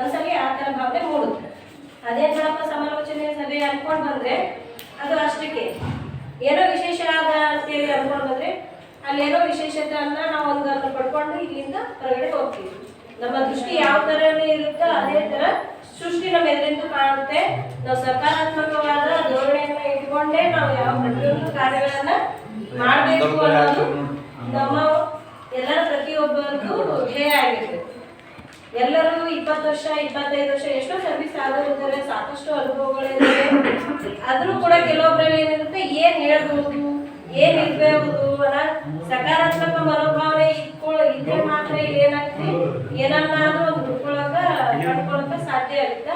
ಒಂದ್ಸಲಿ ಆ ಥರ ಭಾವನೆ ಮೂಡುತ್ತೆ. ಅದೇ ಅದೇನಪ್ಪ ಸಮಾಲೋಚನೆ ಸಭೆ ಅನ್ಕೊಂಡು ಬಂದರೆ ಅದು ಅಷ್ಟಕ್ಕೆ. ಏನೋ ವಿಶೇಷ ಆದ ಅಂತೇಳಿ ಅನ್ಕೊಂಡು ಬಂದ್ರೆ ಅಲ್ಲಿ ಏನೋ ವಿಶೇಷತೆ ಅಂತ ನಾವು ಒಂದು ಪಡ್ಕೊಂಡು ಇಲ್ಲಿಂದ ಹೊರಗಡೆ ಹೋಗ್ತೀವಿ. ನಮ್ಮ ದೃಷ್ಟಿ ಯಾವ ಥರನೇ ಇರುತ್ತೋ ಅದೇ ಥರ ಸೃಷ್ಟಿ ನಮ್ಮ ಎದುರಿಂದು ಕಾಣುತ್ತೆ. ನಾವು ಸಕಾರಾತ್ಮಕವಾದ ಧೋರಣೆಯನ್ನು ಇಟ್ಕೊಂಡೇ ನಾವು ಯಾವ ಪ್ರತಿಯೊಂದು ಕಾರ್ಯಗಳನ್ನು ಮಾಡಬೇಕು ಅನ್ನೋದು ನಮ್ಮ ಎಲ್ಲರ ಪ್ರತಿಯೊಬ್ಬರಿಗೂ ಧ್ಯೇಯ ಆಗಿರ್ತದೆ ಎಲ್ಲರೂ ಇಪ್ಪತ್ತು ವರ್ಷ ಇಪ್ಪತ್ತೈದು ವರ್ಷ ಎಷ್ಟೋ ಸರ್ವಿಸ್ ಆಗೋರಿದ್ದಾರೆ ಸಾಕಷ್ಟು ಅನುಭವಗಳಿದೆ. ಆದ್ರೂ ಕೂಡ ಕೆಲವೊಬ್ಬರಲ್ಲಿ ಏನಿರುತ್ತೆ ಏನ್ ಹೇಳ್ಬಹುದು ಏನ್ ಇರ್ಬೇಕು ಅಲ್ಲ ಸಕಾರಾತ್ಮಕ ಮನೋಭಾವನೆ ಇಟ್ಕೊಳ್ಳೋ ಇದ್ರೆ ಮಾತ್ರ ಇಲ್ಲಿ ಏನಾಗ್ತದೆ ಏನನ್ನಾದ್ರೂ ಒಂದು ಹುಡ್ಕೊಳಕ ಕಂಡ್ಕೊಳಕ ಸಾಧ್ಯ ಆಗುತ್ತೆ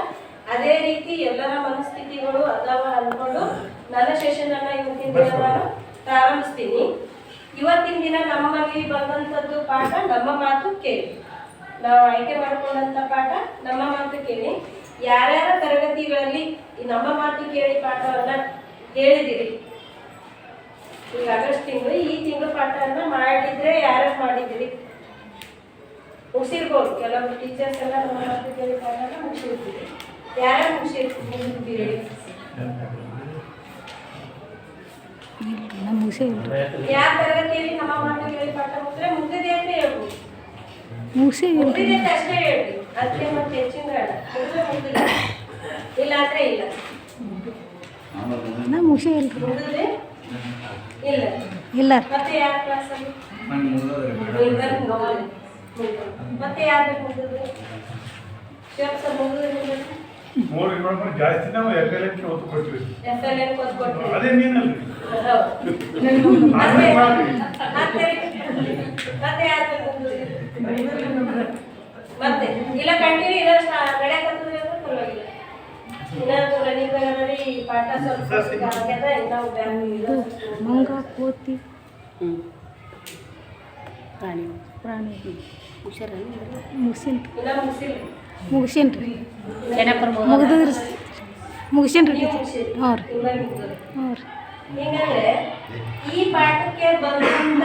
ಅದೇ ರೀತಿ ಎಲ್ಲರ ಮನಸ್ಥಿತಿಗಳು ಅದಾವ ಅನ್ಕೊಂಡು ನನ್ನ ಸೆಷನ್ ಅನ್ನ ಇವತ್ತಿನ ದಿನ ನಾನು ಪ್ರಾರಂಭಿಸ್ತೀನಿ. ಇವತ್ತಿನ ದಿನ ನಮ್ಮಲ್ಲಿ ಬಂದಂಥದ್ದು ಪಾಠ ನಮ್ಮ ಮಾತು ಕೇಳಿ. ನಾವು ಆಯ್ಕೆ ಮಾಡಿಕೊಂಡಂತ ಪಾಠ ನಮ್ಮ ಮಾತು ಕೇಳಿ. ಯಾರ್ಯಾರ ತರಗತಿಗಳಲ್ಲಿ ಈ ನಮ್ಮ ಮಾತು ಕೇಳಿ ಪಾಠವನ್ನ ಹೇಳಿದಿರಿ ಈಗ ಆಗಸ್ಟ್ ತಿಂಗಳು ಈ ತಿಂಗಳು ಪಾಠವನ್ನ ಮಾಡಿದ್ರೆ ಯಾರ್ಯಾರು ಮಾಡಿದಿರಿ? ಮುಗಿಸಿರ್ಬೋದು. ಕೆಲವೊಂದು ಟೀಚರ್ಸ್ ಎಲ್ಲ ನಮ್ಮ ಮಾತು ಕೇಳಿ ಪಾಠನ ಮುಗಿಸಿರ್ತೀರಿ. ಯಾರ್ಯಾರು ಮುಗಿಸೇ ಇಲ್ರಿ ತರಗತಿಯಲ್ಲಿ ನಮ್ಮ ಮಾತು ಕೇಳಿ ಪಾಠ ಮುಗಿದ್ರೆ ಮುಗಿದಿದೆ ಅಂತ ಹೇಳ್ಬೋದು. ಮುಗಿಸೇ ನಾ ಮುಗಿಸೇ ಮುಗಿದ್ರೆ ಇಲ್ಲ. ಮುಗಿದ್ರೆ ನೋಡಿ ಜಾಸ್ತಿ ನಾವು ಎಫ್ ಎಲ್ ಎಕ್ಕೆ ಒತ್ತು ಕೊಡ್ತೀವಿ ಅದೇ ನೀನಲ್ಲಿ. ಮತ್ತೆ ಮತ್ತೆ ಇಲ್ಲ ಕಂಟಿನ್ಯೂ ಇಲ್ಲ ನಡೆಯಕತ್ತದ್ರಿ ಅಂದ್ರೆ ಪರವಾಗಿಲ್ಲ. ಇನ್ನೊಂದು ರನ್ನಿಂಗ್ ಈ ಪಾಠ ಸ್ವಲ್ಪ ಆಗ್ಯದ ಇನ್ನೂ ಇದು ಬ್ಯಾಂಕ್ ಮಂಗ ಕೋತಿ. ಪ್ರಾಣಿ. ಪ್ರಾಣಿ. ಹುಷಾರ ಮುಗಿಸಿಲ್ಲ. ಮುಗಿಸಿನ್ರಿ. ಜನಪರ ಮುಗಿದ್ರಿ ಹಾಂ ರೀ. ಹ್ಞೂ ರೀ. ಹಿಂಗಂದ್ರೆ ಈ ಪಾಠಕ್ಕೆ ಬಂದಂತ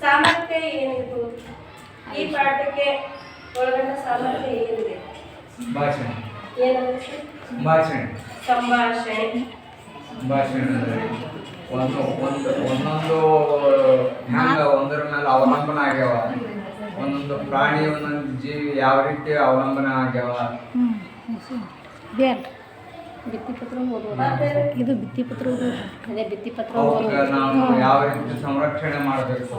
ಸಾಮರ್ಥ್ಯ ಏನಿತ್ತು? ಈ ಪಾಠಕ್ಕೆ ಒಳಗೊಂಡ ಸಾಮರ್ಥ್ಯ ಏನಿದೆ? ಭಾಷಣ? ಭಾಷಣ. ಸಂಭಾಷಣೆ. ಭಾಷಣ ಒಂದು ಒಂದು ಒಂದೊಂದು ಹೆಂಗ ಒಂದರ ಮೇಲೆ ಅವಲಂಬನೆ ಆಗ್ಯಾವ. ಒಂದೊಂದು ಪ್ರಾಣಿ ಒಂದೊಂದು ಜೀವಿ ಯಾವ ರೀತಿ ಅವಲಂಬನೆ ಆಗ್ಯಾವ. ಭಿತ್ತಿಪತ್ರ ಓದೋದು? ಇದು ಭಿತ್ತಿಪತ್ರ ಓದೋದು. ಅದೇ ಭಿತ್ತಿಪತ್ರ ಓದೋದು. ನಾವು ಯಾವ ರೀತಿ ಸಂರಕ್ಷಣೆ ಮಾಡಬೇಕು?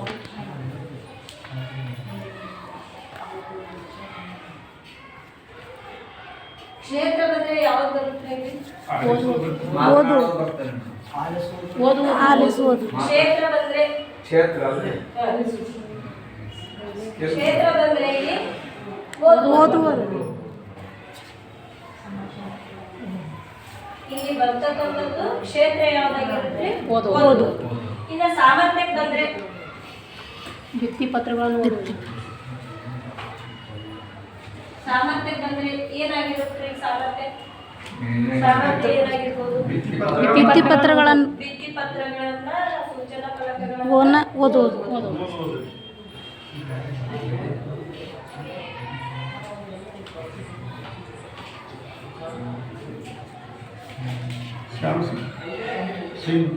ಕ್ಷೇತ್ರ ಬಂದ್ರೆ ಯಾವ್ದು ಬರುತ್ತೆ ಇಲ್ಲಿ? ಓದು. ಓದುವುದು ಆಲಿಸುವುದು. ಕ್ಷೇತ್ರ ಬಂದ್ರೆ? ಕ್ಷೇತ್ರ. ಕ್ಷೇತ್ರ ಬಂದ್ರೆ ಇಲ್ಲಿ? ಓದುವುದು. ಇಲ್ಲಿ ಬರ್ತಕ್ಕಂಥದ್ದು ಕ್ಷೇತ್ರ ಯಾವ್ದಾಗಿರುತ್ತೆ? ಓದು. ಓದು. ಇನ್ನು ಸಾಮರ್ಥ್ಯಕ್ಕೆ ಬಂದ್ರೆ? ಭಿತ್ತಿಪತ್ರಗಳನ್ನು ಓದೋದು ಸಾಮರ್ಥ್ಯಕ್ಕೆ ಬಂದ್ರೆ ಏನಾಗಿರುತ್ತೆ ಸಾಮರ್ಥ್ಯ. ಸಾಮರ್ಥ್ಯ ಏನಾಗಿರ್ಬೋದು? ಭಿತ್ತಿಪತ್ರಗಳನ್ನು ಭಿತ್ತಿ ಪತ್ರಗಳನ್ನ ಸೂಚನಾ ಫಲಕಗಳನ್ನ ಓದು ಓದುವುದು ಶ್ಯಾಮ್ ಸಿಂಗ್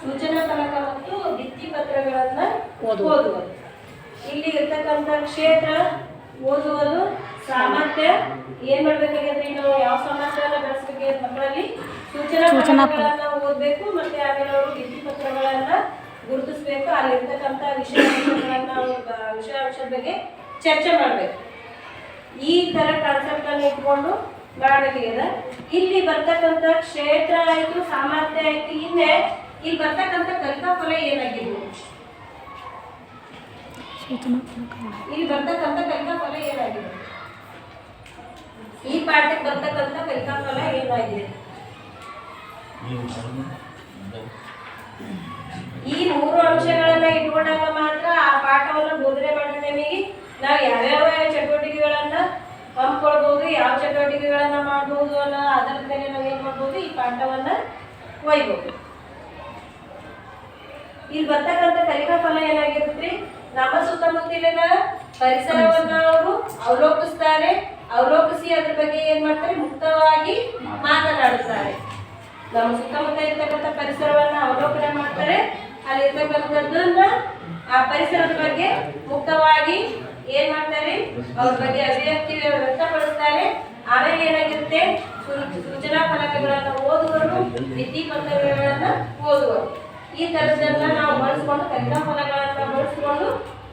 ಸೂಚನಾ ಫಲಕ ಮತ್ತು ಭಿತ್ತಿ ಪತ್ರಗಳನ್ನ ಓದುವುದು. ಇಲ್ಲಿ ಇರ್ತಕ್ಕಂಥ ಕ್ಷೇತ್ರ ಓದುವುದು ಸಾಮರ್ಥ್ಯ. ಏನ್ ಮಾಡ್ಬೇಕಾಗಿದ್ರೆ ನಾವು ಯಾವ ಸಾಮರ್ಥ್ಯವನ್ನು ಬೆಳೆಸ್ಬೇಕಾಗಿದ್ರೆ ನಮ್ಮಲ್ಲಿ ಸೂಚನಾ ಫಲಕಗಳನ್ನ ಓದಬೇಕು ಮತ್ತೆ ಆಮೇಲೆ ಅವರು ಭಿತ್ತಿ ಪತ್ರಗಳನ್ನ ಗುರುತಿಸ್ಬೇಕು. ಅಲ್ಲಿರ್ತಕ್ಕಂಥ ವಿಷಯ ವಿಷಯಗಳನ್ನ ವಿಷಯ ವಿಷಯಾಂಶದ ಬಗ್ಗೆ ಚರ್ಚೆ ಮಾಡ್ಬೇಕು. ಈ ತರ ಕಾನ್ಸೆಪ್ಟ್ ಅನ್ನು ಇಟ್ಕೊಂಡು ಮಾಡಬೇಕಾಗಿದೆ ಇಲ್ಲಿ ಬರ್ತಕ್ಕಂಥ ಕ್ಷೇತ್ರ ಆಯಿತು, ಸಾಮರ್ಥ್ಯ ಆಯಿತು ಹಿಂದೆ ಇಲ್ಲಿ ಬರ್ತಕ್ಕಂಥ ಕಲಿತಾ ಫಲ ಏನಾಗಿರ್ಬೋದು ಇಲ್ಲಿ ಬರ್ತಕ್ಕಂಥ ಕಲಿತಾ ಫಲ ಏನಾಗಿದೆ? ಈ ಪಾಠಕ್ಕೆ ಬರ್ತಕ್ಕಂಥ ಕಲಿತಾ ಫಲ ಏನಾಗಿದೆ? ಈ ಮೂರು ಅಂಶಗಳನ್ನ ಇಟ್ಕೊಂಡಾಗ ಮಾತ್ರ ಆ ಪಾಠವನ್ನ ಬೋಧನೆ ಮಾಡೋ ಟೈಮಿಗೆ ನಾವು ಯಾವ್ಯಾವ ಚಟುವಟಿಕೆಗಳನ್ನ ಹಮ್ಮಿಕೊಳ್ಬಹುದು ಯಾವ ಚಟುವಟಿಕೆಗಳನ್ನ ಮಾಡಬಹುದು ಅನ್ನೋ ಅದರ ಮೇಲೆ ನಾವು ಏನ್ ಮಾಡ್ಬೋದು, ಈ ಪಾಠವನ್ನ ಒಯ್ಬೋದು. ಇಲ್ಲಿ ಬರ್ತಕ್ಕಂಥ ಕಲಿಕಾ ಫಲ ಏನಾಗಿರುತ್ತೆ? ನಮ್ಮ ಸುತ್ತಮುತ್ತಲಿನ ಪರಿಸರವನ್ನ ಅವರು ಅವಲೋಕಿಸ್ತಾರೆ. ಅವಲೋಕಿಸಿ ಅದ್ರ ಬಗ್ಗೆ ಏನ್ ಮಾಡ್ತಾರೆ? ಮುಕ್ತವಾಗಿ ಮಾತನಾಡುತ್ತಾರೆ. ನಮ್ಮ ಸುತ್ತಮುತ್ತ ಇರ್ತಕ್ಕಂಥ ಪರಿಸರವನ್ನ ಅವಲೋಕನ ಮಾಡ್ತಾರೆ. ಅಲ್ಲಿ ಇರ್ತಕ್ಕಂಥದ್ದನ್ನ ಆ ಪರಿಸರದ ಬಗ್ಗೆ ಮುಕ್ತವಾಗಿ ಏನ್ ಮಾಡ್ತಾರೆ? ಅವ್ರ ಬಗ್ಗೆ ಅಭಿವ್ಯಕ್ತಿ ವ್ಯಕ್ತಪಡಿಸ್ತಾರೆ. ಆಮೇಲೆ ಏನಾಗಿರುತ್ತೆ? ಸೂಚನಾ ಫಲಕಗಳನ್ನ ಓದುವರು ವಿಧಿ ಪತ್ರಗಳನ್ನ ಓದುವರು. ಈ ತರದನ್ನ ನಾವು ಬಳಸ್ಕೊಂಡು ಕಲಿಕಾ ಫಲಗಳನ್ನ ಬಳಸ್ಕೊಂಡು,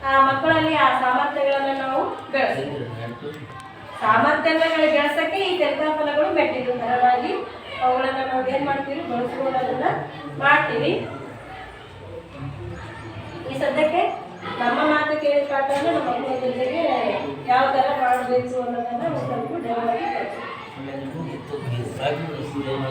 ಆ ಮಕ್ಕಳಲ್ಲಿ ಆ ಸಾಮರ್ಥ್ಯಗಳನ್ನ ನಾವು ಬೆಳೆಸ್ತೀವಿ ಸಾಮರ್ಥ್ಯಗಳನ್ನ ಬೆಳೆಸಕ್ಕೆ ಈ ಕಲಿಕಾ ಫಲಗಳು ಬೆಟ್ಟಿದ್ದು ತರವಾಗಿ ಅವುಗಳನ್ನ ನಾವು ಏನ್ ಮಾಡ್ತೀವಿ? ಬಳಸ್ಕೊಂಡು ಮಾಡ್ತೀವಿ. ಈ ಸದ್ಯಕ್ಕೆ ನಮ್ಮ ಮಾತು ಕೇಳಿದ ಪಾಠನ ನಮ್ಮ ಮಕ್ಕಳ ಜೊತೆಗೆ ಯಾವ ತರ ಮಾಡಬೇಕು ಅನ್ನೋದನ್ನ ಒಂದು ಸ್ವಲ್ಪ ಡೆವಲಪ್ ಕಲಿಸ್ತೀವಿ ಸಾಕು